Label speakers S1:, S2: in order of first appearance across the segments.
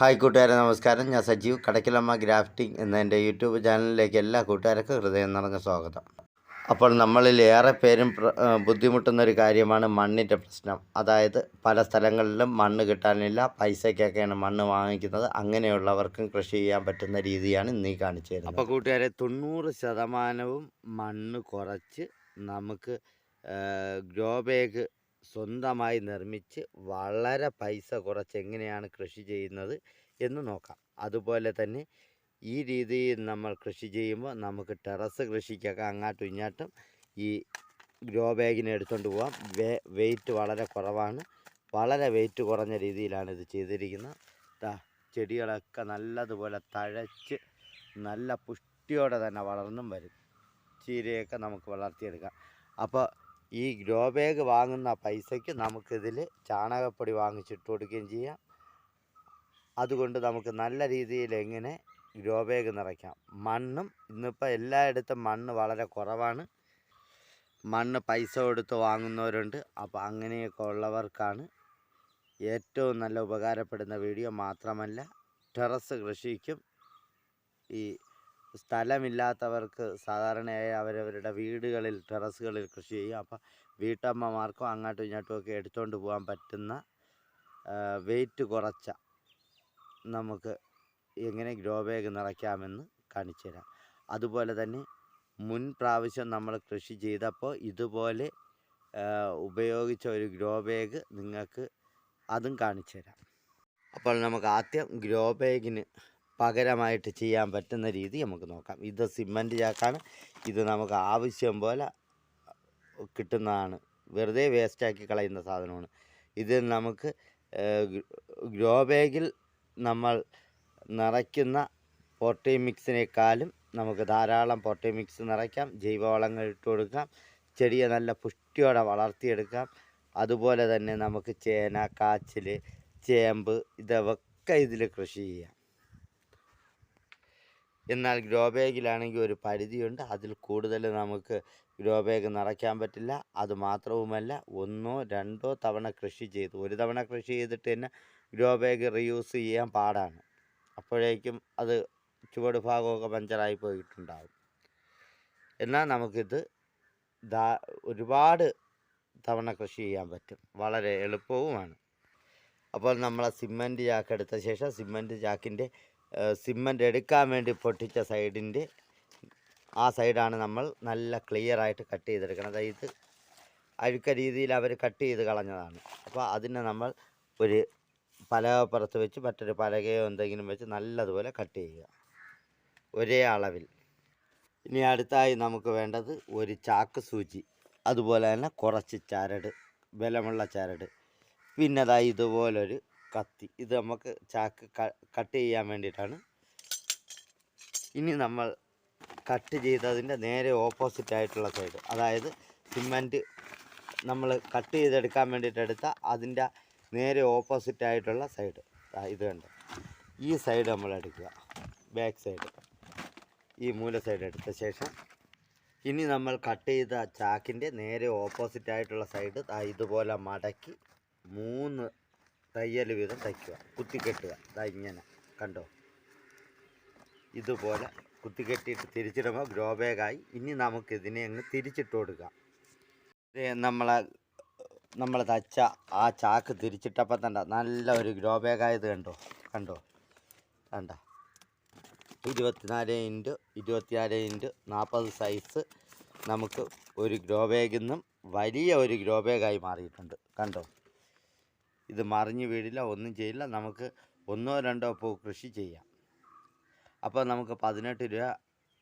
S1: Hi കൂട്ടുകാരെ നമസ്കാരം. ഞാൻ സജീവ്. കടക്കിലമ്മ ഗ്രാഫ്റ്റിംഗ് എന്ന എന്റെ യൂട്യൂബ് ചാനലിലേക്ക് എല്ലാ കൂട്ടുകാർക്കും ഹൃദയം നിറഞ്ഞ സ്വാഗതം. അപ്പോൾ നമ്മളിൽ ഏറെ പേരും ബുദ്ധിമുട്ടുന്ന ഒരു കാര്യമാണ് മണ്ണിന്റെ പ്രശ്നം. അതായത് പല സ്ഥലങ്ങളിലും മണ്ണ് കിട്ടാനില്ല പൈസയ്ക്കൊക്കെയാണ് മണ്ണ് വാങ്ങിക്കുന്നത്. അങ്ങനെയുള്ളവർക്കും കൃഷി ചെയ്യാൻ പറ്റുന്ന രീതിയാണ് ഇന്നീ കാണിച്ചു തരുന്നത്. അപ്പോൾ കൂട്ടുകാരെ തൊണ്ണൂറ് ശതമാനവും മണ്ണ് കുറച്ച് നമുക്ക് ഗ്രോ ബാഗ് സ്വന്തമായി നിർമ്മിച്ച് വളരെ പൈസ കുറച്ച് എങ്ങനെയാണ് കൃഷി ചെയ്യുന്നത് എന്ന് നോക്കാം. അതുപോലെ തന്നെ ഈ രീതിയിൽ നമ്മൾ കൃഷി ചെയ്യുമ്പോൾ നമുക്ക് ടെറസ് കൃഷിക്കൊക്കെ അങ്ങാട്ടും ഇങ്ങാട്ടും ഈ ഗ്രോ ബാഗിനെ എടുത്തുകൊണ്ട് പോകാം വേ വെയിറ്റ് വളരെ കുറവാണ്. വളരെ വെയിറ്റ് കുറഞ്ഞ രീതിയിലാണ് ഇത് ചെയ്തിരിക്കുന്നത്. ചെടികളൊക്കെ നല്ലതുപോലെ തഴച്ച് നല്ല പുഷ്ടിയോടെ തന്നെ വളർന്നും വരും. ചീരയൊക്കെ നമുക്ക് വളർത്തിയെടുക്കാം. അപ്പോൾ ഈ ഗ്രോ ബാഗ് വാങ്ങുന്ന പൈസയ്ക്ക് നമുക്കിതിൽ ചാണകപ്പൊടി വാങ്ങിച്ചിട്ട് കൊടുക്കുകയും ചെയ്യാം. അതുകൊണ്ട് നമുക്ക് നല്ല രീതിയിൽ എങ്ങനെ ഗ്രോ ബാഗ് നിറയ്ക്കാം. മണ്ണും ഇന്നിപ്പോൾ എല്ലായിടത്തും മണ്ണ് വളരെ കുറവാണ്. മണ്ണ് പൈസ കൊടുത്ത് വാങ്ങുന്നവരുണ്ട്. അപ്പോൾ അങ്ങനെയൊക്കെ ഉള്ളവർക്കാണ് ഏറ്റവും നല്ല ഉപകാരപ്പെടുന്ന വീഡിയോ മാത്രമല്ല ടെറസ് കൃഷിക്കും ഈ സ്ഥലമില്ലാത്തവർക്ക് സാധാരണയായി അവരവരുടെ വീടുകളിൽ ടെറസുകളിൽ കൃഷി ചെയ്യും. അപ്പം വീട്ടമ്മമാർക്കും അങ്ങോട്ടും ഇങ്ങോട്ടും ഒക്കെ എടുത്തുകൊണ്ട് പോകാൻ പറ്റുന്ന വെയിറ്റ് കുറച്ച നമുക്ക് എങ്ങനെ ഗ്രോ ബാഗ് നിറയ്ക്കാമെന്ന് കാണിച്ചു തരാം. അതുപോലെ തന്നെ മുൻ പ്രാവശ്യം നമ്മൾ കൃഷി ചെയ്തപ്പോൾ ഇതുപോലെ ഉപയോഗിച്ച ഒരു ഗ്രോ ബാഗ് നിങ്ങൾക്ക് അതും കാണിച്ചു തരാം. അപ്പോൾ നമുക്ക് ആദ്യം ഗ്രോ ബാഗിന് പകരമായിട്ട് ചെയ്യാൻ പറ്റുന്ന രീതി നമുക്ക് നോക്കാം. ഇത് സിമ്മന്റ് ചാക്കാണ് ഇത് നമുക്ക് ആവശ്യം പോലെ കിട്ടുന്നതാണ്. വെറുതെ വേസ്റ്റാക്കി കളയുന്ന സാധനമാണ്. ഇത് നമുക്ക് ഗ്രോ ബാഗിൽ നമ്മൾ നിറയ്ക്കുന്ന പൊട്ടി മിക്സിനേക്കാളും നമുക്ക് ധാരാളം പൊട്ടി മിക്സ് നിറയ്ക്കാം. ജൈവവളങ്ങൾ ഇട്ട് കൊടുക്കാം. ചെടിയെ നല്ല പുഷ്ടിയോടെ വളർത്തിയെടുക്കാം. അതുപോലെ തന്നെ നമുക്ക് ചേന കാച്ചിൽ ചേമ്പ് ഇതൊക്കെ ഇതിൽ കൃഷി ചെയ്യാം. എന്നാൽ ഗ്രോ ബാഗിലാണെങ്കിൽ ഒരു പരിധിയുണ്ട്. അതിൽ കൂടുതൽ നമുക്ക് ഗ്രോ ബാഗ് നിറയ്ക്കാൻ പറ്റില്ല. അത് മാത്രവുമല്ല ഒന്നോ രണ്ടോ തവണ കൃഷി ചെയ്ത്. ഒരു തവണ കൃഷി ചെയ്തിട്ട് തന്നെ ഗ്രോ ബാഗ് റീയൂസ് ചെയ്യാൻ പാടാണ്. അപ്പോഴേക്കും അത് ചുവട് ഭാഗമൊക്കെ പഞ്ചറായി പോയിട്ടുണ്ടാകും എന്നാൽ നമുക്കിത് ദാ ഒരുപാട് തവണ കൃഷി ചെയ്യാൻ പറ്റും. വളരെ എളുപ്പവുമാണ്. അപ്പോൾ നമ്മൾ സിമ്മന്റ് ചാക്ക് എടുത്ത ശേഷം സിമ്മന്റ് ചാക്കിന്റെ സിമന്റ് എടുക്കാൻ വേണ്ടി പൊട്ടിച്ച സൈഡിന്റെ ആ സൈഡാണ് നമ്മൾ നല്ല ക്ലിയർ ആയിട്ട് കട്ട് ചെയ്തെടുക്കണം ഇത് അഴുക്ക രീതിയിൽ അവർ കട്ട് ചെയ്ത് കളഞ്ഞതാണ്. അപ്പോൾ അതിനെ നമ്മൾ ഒരു പലകപ്പുറത്ത് വെച്ച് മറ്റൊരു പലകയോ എന്തെങ്കിലും വെച്ച് നല്ലതുപോലെ കട്ട് ചെയ്യുക. ഒരേ അളവിൽ. ഇനി അടുത്തായി നമുക്ക് വേണ്ടത് ഒരു ചാക്ക് സൂചി. അതുപോലെ തന്നെ കുറച്ച് ചരട് ബലമുള്ള ചരട്. പിന്നെ ഇതുപോലൊരു കത്തി. ഇത് നമുക്ക് ചാക്ക് കട്ട് ചെയ്യാൻ വേണ്ടിയിട്ടാണ്. ഇനി നമ്മൾ കട്ട് ചെയ്തതിന്റെ നേരെ ഓപ്പോസിറ്റ് ആയിട്ടുള്ള സൈഡ് അതായത് സിമന്റ് നമ്മൾ കട്ട് ചെയ്തെടുക്കാൻ വേണ്ടിയിട്ട് എടുത്ത അതിന്റെ നേരെ ഓപ്പോസിറ്റ് ആയിട്ടുള്ള സൈഡ് ഇത് കണ്ട്? ഈ സൈഡ് നമ്മൾ എടുക്കുക. ബാക്ക് സൈഡ് ഈ മൂല സൈഡ് എടുത്ത ശേഷം ഇനി നമ്മൾ കട്ട് ചെയ്ത ചാക്കിന്റെ നേരെ ഓപ്പോസിറ്റ് ആയിട്ടുള്ള സൈഡ് ഇതുപോലെ മടക്കി മൂന്ന് തയ്യൽ വീതം തയ്ക്കുക. കുത്തിക്കെട്ടുക ദാ ഇങ്ങനെ. കണ്ടോ? ഇതുപോലെ കുത്തിക്കെട്ടിയിട്ട് തിരിച്ചിടുമ്പോൾ ഗ്രോ ബാഗായി. ഇനി നമുക്ക് ഇതിനെ അങ്ങ് തിരിച്ചിട്ട് കൊടുക്കാം. ഇത് നമ്മളെ നമ്മൾ തച്ച ആ ചാക്ക് തിരിച്ചിട്ടപ്പോൾ തന്നെ നല്ല ഒരു ഗ്രോ ബാഗായത് കണ്ടോ? കണ്ടോ? കണ്ട. ഇരുപത്തിനാല് ഇന്റു ഇരുപത്തിനാല് ഇന്റു നാൽപ്പത് സൈസ് നമുക്ക് ഒരു ഗ്രോ ബാഗിൽ നിന്നും വലിയ ഒരു ഗ്രോ ബാഗായി മാറിയിട്ടുണ്ട്. കണ്ടോ? ഇത് മറിഞ്ഞ് വീടില്ല ഒന്നും ചെയ്യില്ല. നമുക്ക് ഒന്നോ രണ്ടോ പൂ കൃഷി ചെയ്യാം. അപ്പോൾ നമുക്ക് പതിനെട്ട് രൂപ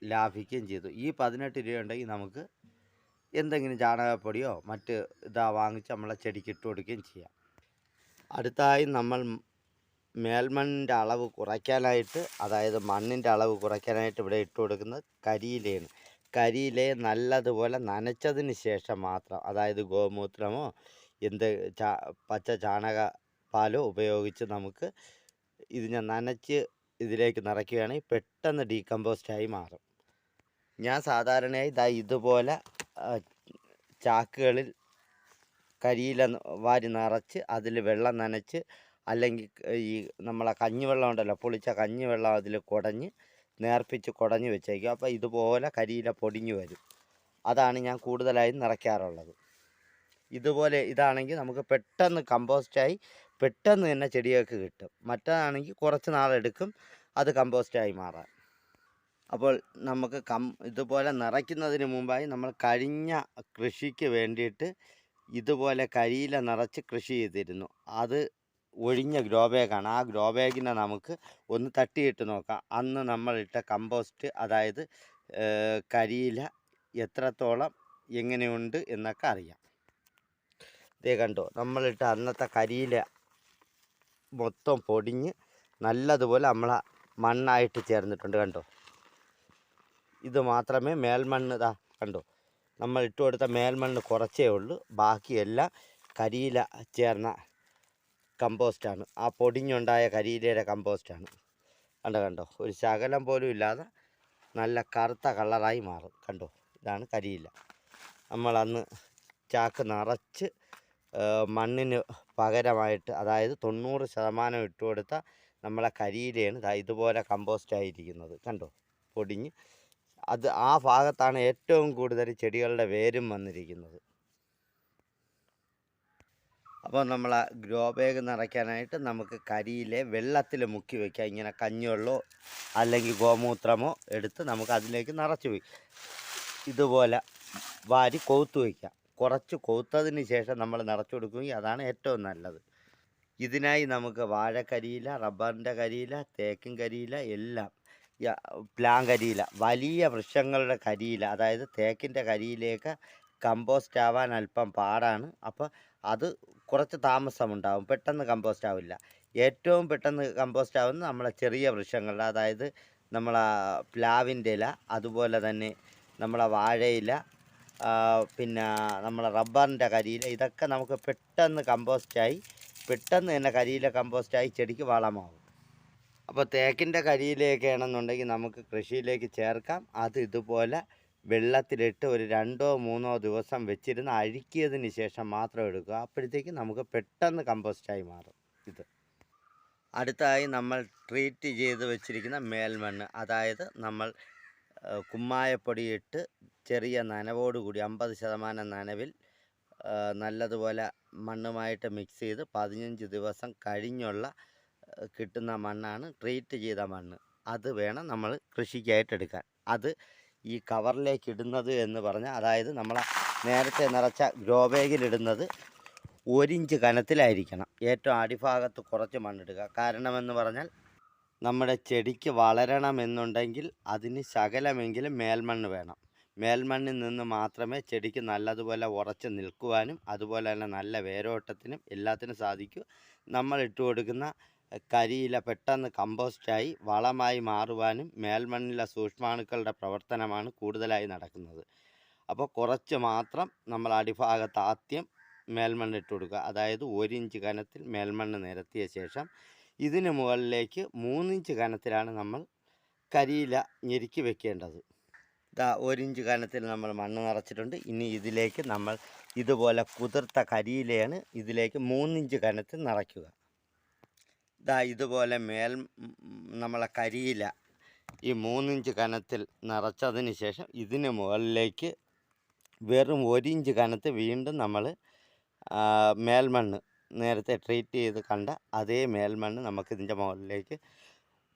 S1: ലാഭിക്കുകയും ചെയ്തു. ഈ പതിനെട്ട് രൂപ ഉണ്ടെങ്കിൽ നമുക്ക് എന്തെങ്കിലും ചാണകപ്പൊടിയോ മറ്റ് ഇതാ വാങ്ങിച്ച് നമ്മളെ ചെടിക്ക് ഇട്ട് കൊടുക്കുകയും ചെയ്യാം. അടുത്തായി നമ്മൾ മേൽമണ്ണിന്റെ അളവ് കുറയ്ക്കാനായിട്ട് അതായത് മണ്ണിന്റെ അളവ് കുറയ്ക്കാനായിട്ട് ഇവിടെ ഇട്ട് കൊടുക്കുന്നത് കരിയിലയാണ്. കരിയിലയെ നല്ലതുപോലെ നനച്ചതിന് ശേഷം മാത്രം അതായത് ഗോമൂത്രമോ എന്ത് ചാ പച്ച ചാണക പാലോ ഉപയോഗിച്ച് നമുക്ക് ഇതിനെ നനച്ച് ഇതിലേക്ക് നിറയ്ക്കുകയാണെങ്കിൽ പെട്ടെന്ന് ഡീകമ്പോസ്റ്റായി മാറും. ഞാൻ സാധാരണയായി ദാ ഇതുപോലെ ചാക്കുകളിൽ കരിയില വാരി നിറച്ച് അതിൽ വെള്ളം നനച്ച് അല്ലെങ്കിൽ ഈ നമ്മളെ കഞ്ഞിവെള്ളം ഉണ്ടല്ലോ പൊളിച്ച കഞ്ഞിവെള്ളം അതിൽ കുടഞ്ഞ് നേർപ്പിച്ച് കുടഞ്ഞ് വെച്ചേക്കും. അപ്പോൾ ഇതുപോലെ കരിയില പൊടിഞ്ഞു വരും. അതാണ് ഞാൻ കൂടുതലായും നിറയ്ക്കാറുള്ളത്. ഇതുപോലെ ഇതാണെങ്കിൽ നമുക്ക് പെട്ടെന്ന് കമ്പോസ്റ്റായി പെട്ടെന്ന് തന്നെ ചെടികൾക്ക് കിട്ടും. മറ്റേതാണെങ്കിൽ കുറച്ച് നാളെടുക്കും അത് കമ്പോസ്റ്റായി മാറാൻ അപ്പോൾ നമുക്ക് കം ഇതുപോലെ നിറയ്ക്കുന്നതിന് മുമ്പായി നമ്മൾ കഴിഞ്ഞ കൃഷിക്ക് വേണ്ടിയിട്ട് ഇതുപോലെ കരിയില നിറച്ച് കൃഷി ചെയ്തിരുന്നു. അത് ഒഴിഞ്ഞ ഗ്രോ ബാഗാണ് ആ ഗ്രോ ബാഗിനെ നമുക്ക് ഒന്ന് തട്ടിയിട്ട് നോക്കാം. അന്ന് നമ്മളിട്ട കമ്പോസ്റ്റ് അതായത് കരിയില എത്രത്തോളം എങ്ങനെയുണ്ട് എന്നൊക്കെ അറിയാം. ഇതേ കണ്ടോ നമ്മളിട്ട അന്നത്തെ കരിയില മൊത്തം പൊടിഞ്ഞ് നല്ലതുപോലെ നമ്മളെ മണ്ണായിട്ട് ചേർന്നിട്ടുണ്ട് കണ്ടോ. ഇത് മാത്രമേ മേൽമണ്ണ് ഇതാ കണ്ടോ നമ്മൾ ഇട്ട് കൊടുത്ത മേൽമണ്ണ് കുറച്ചേ ഉള്ളൂ ബാക്കിയെല്ലാം കരിയില ചേർന്ന കമ്പോസ്റ്റാണ്. ആ പൊടിഞ്ഞുണ്ടായ കരിയിലയുടെ കമ്പോസ്റ്റാണ്. കണ്ടോ കണ്ടോ ഒരു ശകലം പോലും ഇല്ലാതെ നല്ല കറുത്ത കളറായി മാറും കണ്ടോ ഇതാണ് കരിയില. നമ്മളന്ന് ചാക്ക് നിറച്ച് മണ്ണിന് പകരമായിട്ട് അതായത് തൊണ്ണൂറ് ശതമാനം ഇട്ട് കൊടുത്ത നമ്മളെ കരിയിലയാണ് ഇതുപോലെ കമ്പോസ്റ്റ് ആയിരിക്കുന്നത്. കണ്ടോ? പൊടിഞ്ഞ്. അത് ആ ഭാഗത്താണ് ഏറ്റവും കൂടുതൽ ചെടികളുടെ വേരും വന്നിരിക്കുന്നത്. അപ്പോൾ നമ്മൾ ആ ഗ്രോ ബാഗ് നിറയ്ക്കാനായിട്ട് നമുക്ക് കരിയിലെ വെള്ളത്തിൽ മുക്കി വയ്ക്കാം ഇങ്ങനെ കഞ്ഞിവെള്ളമോ അല്ലെങ്കിൽ ഗോമൂത്രമോ എടുത്ത് നമുക്ക് അതിലേക്ക് നിറച്ച് വയ്ക്കാം ഇതുപോലെ വാരി കൊവുത്ത് വയ്ക്കാം കുറച്ച് കൊത്തതിന് ശേഷം നമ്മൾ നിറച്ചു കൊടുക്കുകയും അതാണ് ഏറ്റവും നല്ലത്. ഇതിനായി നമുക്ക് വാഴക്കരിയില റബ്ബറിന്റെ കരിയില തേക്കിൻ കരിയില എല്ലാം പ്ലാൻ കരിയില വലിയ വൃക്ഷങ്ങളുടെ കരിയില അതായത് തേക്കിന്റെ കരിയിലേക്ക് കമ്പോസ്റ്റ് ആവാൻ അല്പം പാടാണ്. അപ്പോൾ അത് കുറച്ച് താമസമുണ്ടാവും പെട്ടെന്ന് കമ്പോസ്റ്റ് ആവില്ല. ഏറ്റവും പെട്ടെന്ന് കമ്പോസ്റ്റ് ആവുന്ന നമ്മളെ ചെറിയ വൃക്ഷങ്ങളുടെ അതായത് നമ്മളെ പ്ലാവിന്റെ ഇല അതുപോലെ തന്നെ നമ്മളെ വാഴയില പിന്നെ നമ്മളെ റബ്ബറിന്റെ കരിയില ഇതൊക്കെ നമുക്ക് പെട്ടെന്ന് കമ്പോസ്റ്റായി പെട്ടെന്ന് തന്നെ കരിയില കമ്പോസ്റ്റായി ചെടിക്ക് വളമാവും. അപ്പോൾ തേക്കിന്റെ കരിയിലയൊക്കെ ആണെന്നുണ്ടെങ്കിൽ നമുക്ക് കൃഷിയിലേക്ക് ചേർക്കാം. അത് ഇതുപോലെ വെള്ളത്തിലിട്ട് ഒരു രണ്ടോ മൂന്നോ ദിവസം വെച്ചിരുന്ന് അഴുക്കിയതിന് ശേഷം മാത്രം എടുക്കുക. അപ്പോഴത്തേക്ക് നമുക്ക് പെട്ടെന്ന് കമ്പോസ്റ്റായി മാറും ഇത്. അടുത്തായി നമ്മൾ ട്രീറ്റ് ചെയ്ത് വെച്ചിരിക്കുന്ന മേൽമണ്ണ്. അതായത് നമ്മൾ കുമ്മായപ്പൊടിയിട്ട് ചെറിയ നനവോടുകൂടി അമ്പത് ശതമാനം നനവിൽ നല്ലതുപോലെ മണ്ണുമായിട്ട് മിക്സ് ചെയ്ത് പതിനഞ്ച് ദിവസം കഴിഞ്ഞുള്ള കിട്ടുന്ന മണ്ണാണ് ട്രീറ്റ് ചെയ്ത മണ്ണ്. അത് വേണം നമ്മൾ കൃഷിക്കായിട്ട് എടുക്കാൻ. അത് ഈ കവറിലേക്ക് ഇടുന്നത് എന്ന് പറഞ്ഞാൽ അതായത് നമ്മൾ നേരത്തെ നിറച്ച ഗ്രോ ബാഗിലിടുന്നത് ഒരിഞ്ച് കനത്തിലായിരിക്കണം. ഏറ്റവും അടിഭാഗത്ത് കുറച്ച് മണ്ണിടുക കാരണമെന്ന് പറഞ്ഞാൽ നമ്മുടെ ചെടിക്ക് വളരണമെന്നുണ്ടെങ്കിൽ അതിന് ശകലമെങ്കിലും മേൽമണ്ണ് വേണം. മേൽമണ്ണിൽ നിന്ന് മാത്രമേ ചെടിക്ക് നല്ലതുപോലെ ഉറച്ച് നിൽക്കുവാനും അതുപോലെ തന്നെ നല്ല വേരോട്ടത്തിനും എല്ലാത്തിനും സാധിക്കൂ. നമ്മൾ ഇട്ട് കൊടുക്കുന്ന കരിയില പെട്ടെന്ന് കമ്പോസ്റ്റായി വളമായി മാറുവാനും മേൽമണ്ണിലെ സൂക്ഷ്മാണുക്കളുടെ പ്രവർത്തനമാണ് കൂടുതലായി നടക്കുന്നത്. അപ്പോൾ കുറച്ച് മാത്രം നമ്മൾ അടിഭാഗത്ത് ആദ്യം മേൽമണ്ണ് ഇട്ട് കൊടുക്കുക. അതായത് ഒരു ഇഞ്ച് കനത്തിൽ മേൽമണ്ണ് നിരത്തിയ ശേഷം ഇതിന് മുകളിലേക്ക് മൂന്നിഞ്ച് കനത്തിലാണ് നമ്മൾ കരിയില ഞെരുക്കി വെക്കേണ്ടത്. ഇതാ ഒരിഞ്ച് കനത്തിൽ നമ്മൾ മണ്ണ് നിറച്ചിട്ടുണ്ട്. ഇനി ഇതിലേക്ക് നമ്മൾ ഇതുപോലെ കുതിർത്ത കരിയിലയാണ് ഇതിലേക്ക് മൂന്നിഞ്ച് കനത്തിൽ നിറയ്ക്കുക. ഇതാ ഇതുപോലെ മേൽ നമ്മളെ കരിയില ഈ മൂന്നിഞ്ച് കനത്തിൽ നിറച്ചതിന് ശേഷം ഇതിന് മുകളിലേക്ക് വെറും ഒരിഞ്ച് കനത്ത് വീണ്ടും നമ്മൾ മേൽമണ്ണ് നേരത്തെ ട്രീറ്റ് ചെയ്ത് കണ്ട അതേ മേൽമണ്ണ് നമുക്ക് ഇതിന്റെ മുകളിലേക്ക്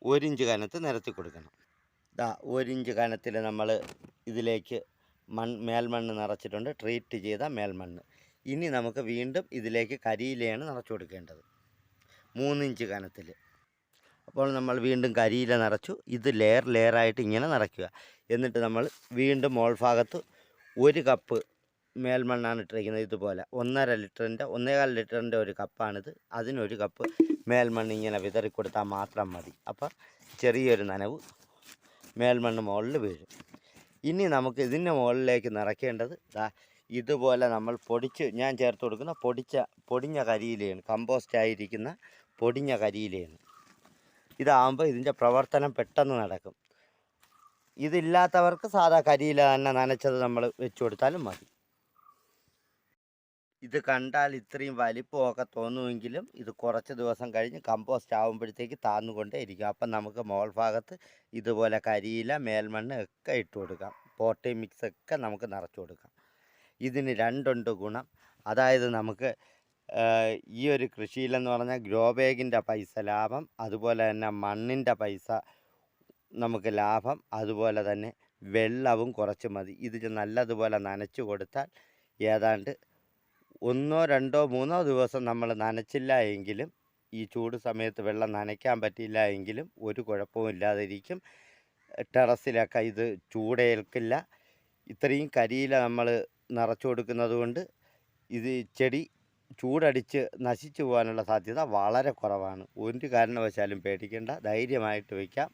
S1: ഒരിഞ്ച് കനത്ത് നിരത്തി കൊടുക്കണം. ഇതാ ഒരിഞ്ച് കനത്തിൽ നമ്മൾ ഇതിലേക്ക് മൺ മേൽമണ്ണ് നിറച്ചിട്ടുണ്ട്. ട്രീറ്റ് ചെയ്ത മേൽമണ്ണ്. ഇനി നമുക്ക് വീണ്ടും ഇതിലേക്ക് കരിയിലയാണ് നിറച്ചു കൊടുക്കേണ്ടത്. മൂന്നിഞ്ച് കനത്തിൽ അപ്പോൾ നമ്മൾ വീണ്ടും കരിയില നിറച്ചു. ഇത് ലെയർ ലെയറായിട്ട് ഇങ്ങനെ നിറയ്ക്കുക. എന്നിട്ട് നമ്മൾ വീണ്ടും മോൾ ഭാഗത്ത് ഒരു കപ്പ് മേൽമണ്ണാണ് ഇട്ടിരിക്കുന്നത് ഇതുപോലെ. ഒന്നര ലിറ്ററിന്റെ ഒന്നേകാൽ ലിറ്ററിന്റെ ഒരു കപ്പാണിത്. അതിനൊരു കപ്പ് മേൽമണ്ണ് ഇങ്ങനെ വിതറി കൊടുത്താൽ മാത്രം മതി. അപ്പം ചെറിയൊരു നനവ് മേൽമണ്ണ് മുകളിൽ വീഴും. ഇനി നമുക്ക് ഇതിന്റെ മുകളിലേക്ക് നിറയ്ക്കേണ്ടത് ഇതുപോലെ നമ്മൾ പൊടിച്ച് ഞാൻ ചേർത്ത് കൊടുക്കുന്ന പൊടിച്ച പൊടിഞ്ഞ കരിയിലയാണ് കമ്പോസ്റ്റ് ആയിരിക്കുന്ന പൊടിഞ്ഞ കരിയിലയാണ്. ഇതാകുമ്പോൾ ഇതിന്റെ പ്രവർത്തനം പെട്ടെന്ന് നടക്കും. ഇതില്ലാത്തവർക്ക് സാധാ കരിയില തന്നെ നനച്ചത് നമ്മൾ വെച്ചു കൊടുത്താലും മതി. ഇത് കണ്ടാൽ ഇത്രയും വലിപ്പമൊക്കെ തോന്നുമെങ്കിലും ഇത് കുറച്ച് ദിവസം കഴിഞ്ഞ് കമ്പോസ്റ്റ് ആകുമ്പോഴത്തേക്ക് താന്നുകൊണ്ടേ ഇരിക്കും അപ്പം നമുക്ക് മോൾ ഭാഗത്ത് ഇതുപോലെ കരിയില മേൽമണ്ണ് ഒക്കെ ഇട്ട് കൊടുക്കാം. പോട്ടി മിക്സ് ഒക്കെ നമുക്ക് നിറച്ച് കൊടുക്കാം. ഇതിന് രണ്ടുണ്ട് ഗുണം. അതായത് നമുക്ക് ഈ ഒരു കൃഷിയിലെന്ന് പറഞ്ഞാൽ ഗ്രോ ബാഗിന്റെ പൈസ ലാഭം അതുപോലെ തന്നെ മണ്ണിന്റെ പൈസ നമുക്ക് ലാഭം അതുപോലെ തന്നെ വെള്ളവും കുറച്ച് മതി. ഇതിൽ നല്ലതുപോലെ നനച്ചു കൊടുത്താൽ ഏതാണ്ട് ഒന്നോ രണ്ടോ മൂന്നോ ദിവസം നമ്മൾ നനച്ചില്ല എങ്കിലും ഈ ചൂട് സമയത്ത് വെള്ളം നനയ്ക്കാൻ പറ്റിയില്ല എങ്കിലും ഒരു കുഴപ്പവും ഇല്ലാതിരിക്കും. ടെറസിലൊക്കെ ഇത് ചൂടേൽക്കില്ല. ഇത്രയും കരിയില നമ്മൾ നിറച്ചു കൊടുക്കുന്നത് കൊണ്ട് ഇത് ചെടി ചൂടടിച്ച് നശിച്ചു പോകാനുള്ള സാധ്യത വളരെ കുറവാണ്. ഒരു കാരണവശാലും പേടിക്കേണ്ട ധൈര്യമായിട്ട് വയ്ക്കാം.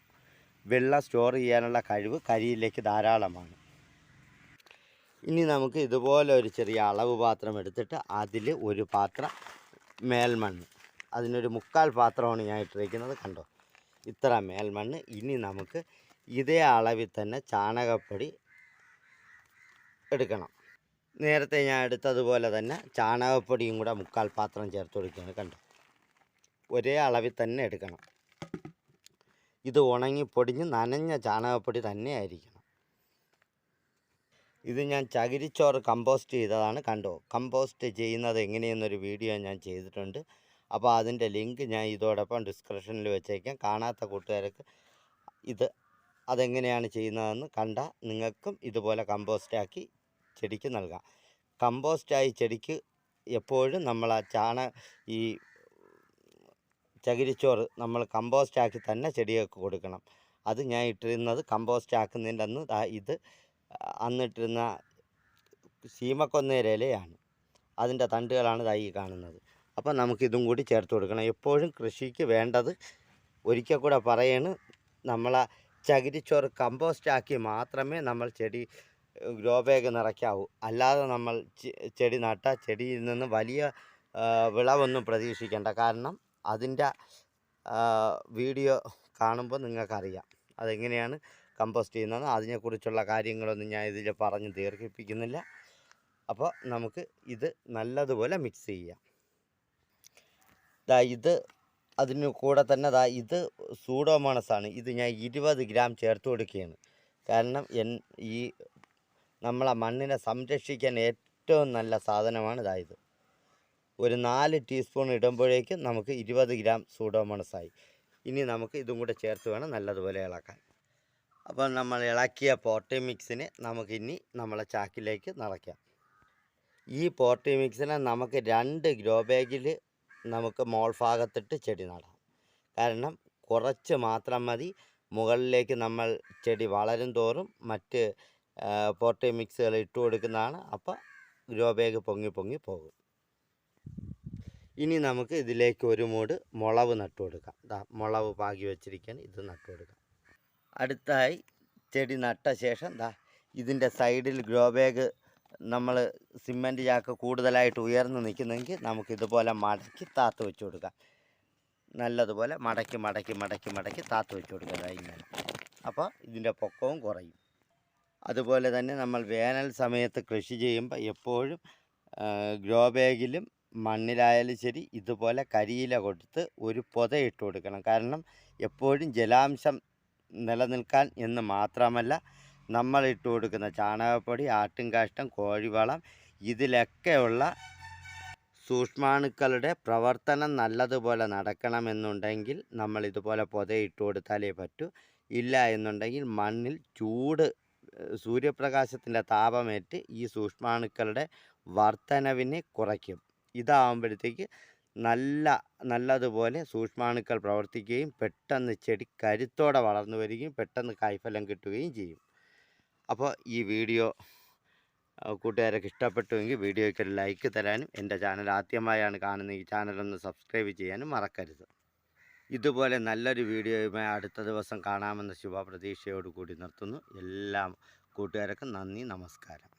S1: വെള്ളം സ്റ്റോർ ചെയ്യാനുള്ള കഴിവ് കരിയിലേക്ക് ധാരാളമാണ്. ഇനി നമുക്ക് ഇതുപോലെ ഒരു ചെറിയ അളവ് പാത്രം എടുത്തിട്ട് അതിൽ ഒരു പാത്രം മേൽമണ്ണ്. അതിനൊരു മുക്കാൽ പാത്രമാണ് ഞാൻ ഇട്ടിരിക്കുന്നത് കണ്ടോ? ഇത്ര മേൽമണ്ണ്. ഇനി നമുക്ക് ഇതേ അളവിൽ തന്നെ ചാണകപ്പൊടി എടുക്കണം. നേരത്തെ ഞാൻ എടുത്തതുപോലെ തന്നെ ചാണകപ്പൊടിയും കൂടെ മുക്കാൽ പാത്രം ചേർത്ത് കൊടുക്കുകയാണ് കണ്ടോ? ഒരേ അളവിൽ തന്നെ എടുക്കണം. ഇത് ഉണങ്ങി പൊടിഞ്ഞ് നനഞ്ഞ ചാണകപ്പൊടി തന്നെ ആയിരിക്കണം ഇത് ഞാൻ ചകിരിച്ചോറ് കമ്പോസ്റ്റ് ചെയ്തതാണ് കണ്ടോ? കമ്പോസ്റ്റ് ചെയ്യുന്നത് എങ്ങനെയെന്നൊരു വീഡിയോ ഞാൻ ചെയ്തിട്ടുണ്ട്. അപ്പോൾ അതിന്റെ ലിങ്ക് ഞാൻ ഇതോടൊപ്പം ഡിസ്ക്രിപ്ഷനിൽ വെച്ചേക്കാം. കാണാത്ത കൂട്ടുകാർക്ക് ഇത് അതെങ്ങനെയാണ് ചെയ്യുന്നതെന്ന് കണ്ടാൽ നിങ്ങൾക്കും ഇതുപോലെ കമ്പോസ്റ്റാക്കി ചെടിക്ക് നൽകാം. കമ്പോസ്റ്റായി ചെടിക്ക് എപ്പോഴും നമ്മൾ ആ ചാണ ഈ ചകിരിച്ചോറ് നമ്മൾ കമ്പോസ്റ്റാക്കി തന്നെ ചെടികൾക്ക് കൊടുക്കണം. അത് ഞാൻ ഇട്ടിരുന്നത് കമ്പോസ്റ്റ് ആക്കുന്നതിന്റെ അന്ന് ഇത് അന്നിട്ടിരുന്ന സീമക്കൊന്നേരയിലയാണ് അതിന്റെ തണ്ടുകളാണ് തൈ കാണുന്നത്. അപ്പം നമുക്കിതും കൂടി ചേർത്ത് കൊടുക്കണം. എപ്പോഴും കൃഷിക്ക് വേണ്ടത് ഒരിക്കൽ കൂടെ പറയാണ് നമ്മളെ ചകിരിച്ചോറ് കമ്പോസ്റ്റാക്കി മാത്രമേ നമ്മൾ ചെടി ഗ്രോ ബാഗ് നിറയ്ക്കാവൂ. അല്ലാതെ നമ്മൾ ചെടി നട്ട ചെടിയിൽ നിന്ന് വലിയ വിളവൊന്നും പ്രതീക്ഷിക്കേണ്ട. കാരണം അതിന്റെ വീഡിയോ കാണുമ്പോൾ നിങ്ങൾക്കറിയാം അതെങ്ങനെയാണ് കമ്പോസ്റ്റ് ചെയ്യുന്നത് അതിനെക്കുറിച്ചുള്ള കാര്യങ്ങളൊന്നും ഞാൻ ഇതിൽ പറഞ്ഞ് ദീർഘിപ്പിക്കുന്നില്ല. അപ്പോൾ നമുക്ക് ഇത് നല്ലതുപോലെ മിക്സ് ചെയ്യാം. ദാ ഇത് അതിന് കൂടെ തന്നെ ദാ ഇത് സൂഡോമോണസാണ് ഇത് ഞാൻ ഇരുപത് ഗ്രാം ചേർത്ത് കൊടുക്കുകയാണ്. കാരണം എൻ ഈ നമ്മളെ മണ്ണിനെ സംരക്ഷിക്കാൻ ഏറ്റവും നല്ല സാധനമാണ് ഇതാ ഇത്. ഒരു നാല് ടീസ്പൂൺ ഇടുമ്പോഴേക്കും നമുക്ക് ഇരുപത് ഗ്രാം സൂഡോമോണസായി ഇനി നമുക്ക് ഇതും കൂടെ ചേർത്ത് വേണം നല്ലതുപോലെ ഇളക്കാൻ. അപ്പോൾ നമ്മൾ ഇളക്കിയ പോട്ടി മിക്സിനെ നമുക്കിനി നമ്മളെ ചാക്കിലേക്ക് നിറയ്ക്കാം ഈ പോട്ടി മിക്സിനെ നമുക്ക് രണ്ട് ഗ്രോ ബാഗിൽ നമുക്ക് മോൾ ഭാഗത്തിട്ട് ചെടി നടാം. കാരണം കുറച്ച് മാത്രം മതി. മുകളിലേക്ക് നമ്മൾ ചെടി വളരും തോറും മറ്റ് പോട്ടി മിക്സുകൾ ഇട്ട് കൊടുക്കുന്നതാണ്. അപ്പോൾ ഗ്രോ ബാഗ് പൊങ്ങി പൊങ്ങി പോകും. ഇനി നമുക്ക് ഇതിലേക്ക് ഒരു മൂട് മുളവ് നട്ടു കൊടുക്കാം. മുളവ് പാകി വെച്ചിരിക്കാൻ ഇത് നട്ടു കൊടുക്കാം. അടുത്തായി ചെടി നട്ട ശേഷം ദാ ഇതിന്റെ സൈഡിൽ ഗ്രോ ബാഗ് നമ്മൾ സിമന്റ് ചാക്ക് കൂടുതലായിട്ട് ഉയർന്നു നിൽക്കുന്നെങ്കിൽ നമുക്കിതുപോലെ മടക്കി താത്ത് വെച്ച് കൊടുക്കാം. നല്ലതുപോലെ മടക്കി മടക്കി മടക്കി മടക്കി താത്ത് വെച്ച് കൊടുക്കുക ഇങ്ങനെ. അപ്പോൾ ഇതിന്റെ പൊക്കവും കുറയും. അതുപോലെ തന്നെ നമ്മൾ വേനൽ സമയത്ത് കൃഷി ചെയ്യുമ്പോൾ എപ്പോഴും ഗ്രോ ബാഗിലും മണ്ണിലായാലും ശരി ഇതുപോലെ കരിയില കൊടുത്ത് ഒരു പൊത ഇട്ട് കൊടുക്കണം. കാരണം എപ്പോഴും ജലാംശം നിലനിൽക്കാൻ എന്ന് മാത്രമല്ല നമ്മൾ ഇട്ട് കൊടുക്കുന്ന ചാണകപ്പൊടി ആട്ടിൻകാഷ്ടം കോഴിവളം ഇതിലൊക്കെയുള്ള സൂക്ഷ്മാണുക്കളുടെ പ്രവർത്തനം നല്ലതുപോലെ നടക്കണമെന്നുണ്ടെങ്കിൽ നമ്മൾ ഇതുപോലെ പൊത ഇട്ട് കൊടുത്താലേ പറ്റൂ. ഇല്ല എന്നുണ്ടെങ്കിൽ മണ്ണിൽ ചൂട് സൂര്യപ്രകാശത്തിന്റെ താപമേറ്റ് ഈ സൂക്ഷ്മാണുക്കളുടെ വർധനവിനെ കുറയ്ക്കും. ഇതാവുമ്പോഴത്തേക്ക് നല്ല നല്ലതുപോലെ സൂക്ഷ്മാണുക്കൾ പ്രവർത്തിക്കുകയും പെട്ടെന്ന് ചെടി കരുത്തോടെ വളർന്നു വരികയും പെട്ടെന്ന് കായ്ഫലം കിട്ടുകയും ചെയ്യും. അപ്പോൾ ഈ വീഡിയോ കൂട്ടുകാരൊക്കെ ഇഷ്ടപ്പെട്ടുവെങ്കിൽ വീഡിയോയ്ക്ക് ഒരു ലൈക്ക് തരാനും എന്റെ ചാനൽ ആദ്യമായാണ് കാണുന്ന ഈ ചാനലൊന്ന് സബ്സ്ക്രൈബ് ചെയ്യാനും മറക്കരുത്. ഇതുപോലെ നല്ലൊരു വീഡിയോയുമായി അടുത്ത ദിവസം കാണാമെന്ന ശുഭപ്രതീക്ഷയോടുകൂടി നിർത്തുന്നു. എല്ലാം കൂട്ടുകാർക്കും നന്ദി നമസ്കാരം.